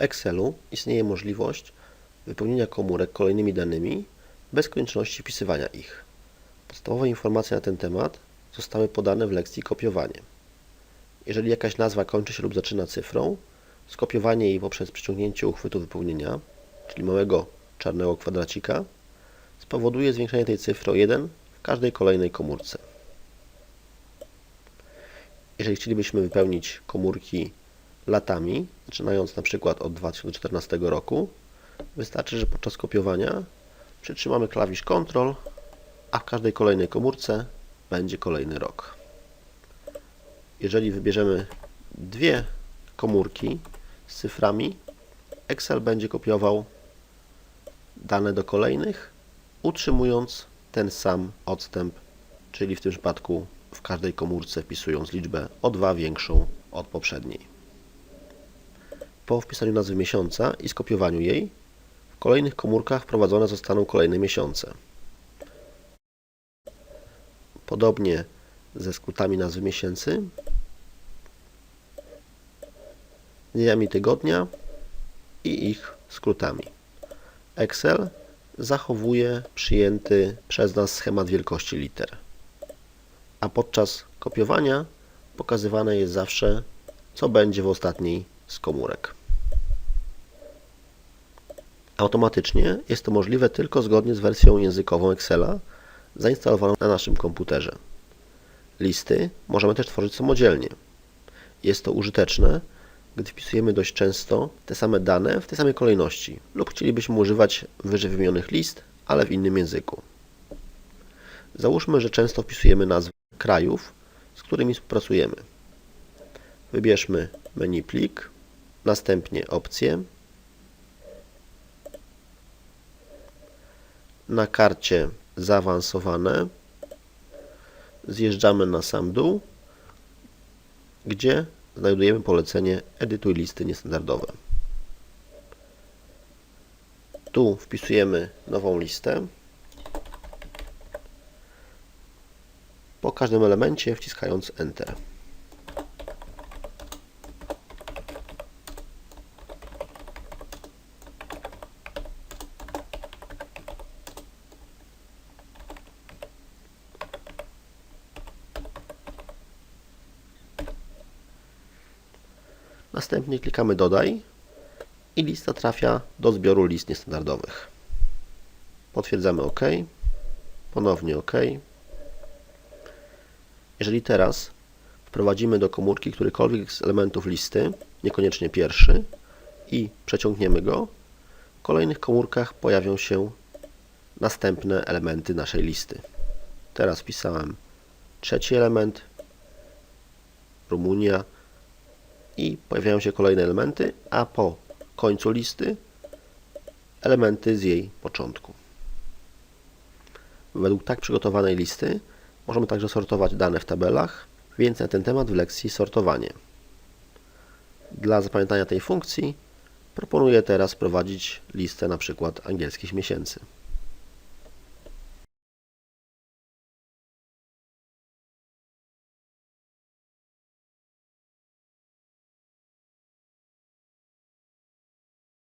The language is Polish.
Excelu istnieje możliwość wypełnienia komórek kolejnymi danymi bez konieczności wpisywania ich. Podstawowe informacje na ten temat zostały podane w lekcji kopiowanie. Jeżeli jakaś nazwa kończy się lub zaczyna cyfrą, skopiowanie jej poprzez przyciągnięcie uchwytu wypełnienia, czyli małego czarnego kwadracika, spowoduje zwiększenie tej cyfry o 1 w każdej kolejnej komórce. Jeżeli chcielibyśmy wypełnić komórki latami, zaczynając na przykład od 2014 roku, wystarczy, że podczas kopiowania przytrzymamy klawisz Ctrl, a w każdej kolejnej komórce będzie kolejny rok. Jeżeli wybierzemy dwie komórki z cyframi, Excel będzie kopiował dane do kolejnych, utrzymując ten sam odstęp, czyli w tym przypadku w każdej komórce wpisując liczbę o 2 większą od poprzedniej. Po wpisaniu nazwy miesiąca i skopiowaniu jej, w kolejnych komórkach wprowadzone zostaną kolejne miesiące. Podobnie ze skrótami nazwy miesięcy, dniami tygodnia i ich skrótami. Excel zachowuje przyjęty przez nas schemat wielkości liter, a podczas kopiowania pokazywane jest zawsze, co będzie w ostatniej z komórek. Automatycznie jest to możliwe tylko zgodnie z wersją językową Excela zainstalowaną na naszym komputerze. Listy możemy też tworzyć samodzielnie. Jest to użyteczne, gdy wpisujemy dość często te same dane w tej samej kolejności lub chcielibyśmy używać wyżej wymienionych list, ale w innym języku. Załóżmy, że często wpisujemy nazwy krajów, z którymi współpracujemy. Wybierzmy menu plik, następnie opcje. Na karcie zaawansowane zjeżdżamy na sam dół, gdzie znajdujemy polecenie Edytuj listy niestandardowe. Tu wpisujemy nową listę. Po każdym elemencie wciskając Enter. Następnie klikamy Dodaj i lista trafia do zbioru list niestandardowych. Potwierdzamy OK, ponownie OK. Jeżeli teraz wprowadzimy do komórki którykolwiek z elementów listy, niekoniecznie pierwszy, i przeciągniemy go, w kolejnych komórkach pojawią się następne elementy naszej listy. Teraz wpisałem trzeci element, Rumunia, i pojawiają się kolejne elementy, a po końcu listy elementy z jej początku. Według tak przygotowanej listy możemy także sortować dane w tabelach. Więcej na ten temat w lekcji sortowanie. Dla zapamiętania tej funkcji proponuję teraz wprowadzić listę na przykład angielskich miesięcy.